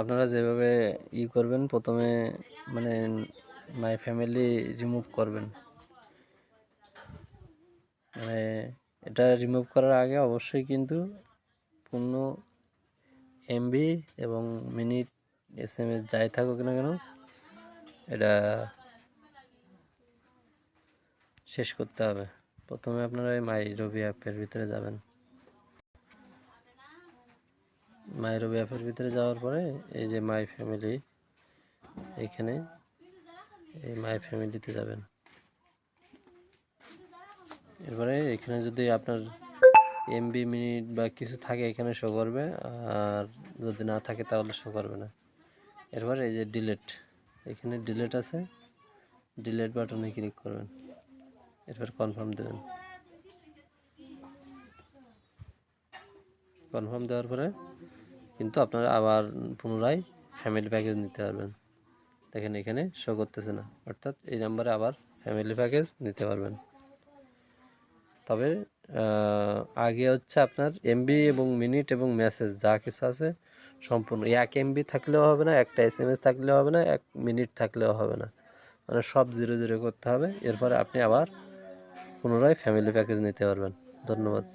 আপনারা যেভাবে ই করবেন, প্রথমে মানে মাই ফ্যামিলি রিমুভ করবেন। মানে এটা রিমুভ করার আগে অবশ্যই কিন্তু পূর্ণ এমবি এবং মিনিট এস এম এস যাই থাকুক না কেন, এটা শেষ করতে হবে। প্রথমে আপনারা মাই রবি অ্যাপের ভিতরে যাবেন। মাই রবি অ্যাপের ভিতরে যাওয়ার পরে এই যে মাই ফ্যামিলি, এখানে এই মাই ফ্যামিলিতে যাবেন। এরপরে এখানে যদি আপনার এমবি মিনিট বা কিছু থাকে, এখানে শো করবে। আর যদি না থাকে, তাহলে শো করবে না। এরপরে এই যে ডিলেট এখানে ডিলেট আছে। ডিলেট বাটনে ক্লিক করবেন। এরপর কনফার্ম দেবেন। কনফার্ম দেওয়ার পরে কিন্তু আপনারা আবার পুনরায় ফ্যামিলি প্যাকেজ নিতে পারবেন। দেখেন এখানে শো করতেছে না, অর্থাৎ এই নাম্বারে আবার ফ্যামিলি প্যাকেজ নিতে পারবেন। তবে আগে হচ্ছে আপনার এমবি এবং মিনিট এবং মেসেজ যা কিছু আছে সম্পূর্ণ, এক এমবি থাকলেও হবে না, একটা এস এম এস থাকলেও হবে না, এক মিনিট থাকলেও হবে না। মানে সব জিরো জিরো করতে হবে, এরপরে আপনি আবার পুনরায় ফ্যামিলি প্যাকেজ নিতে পারবেন। ধন্যবাদ।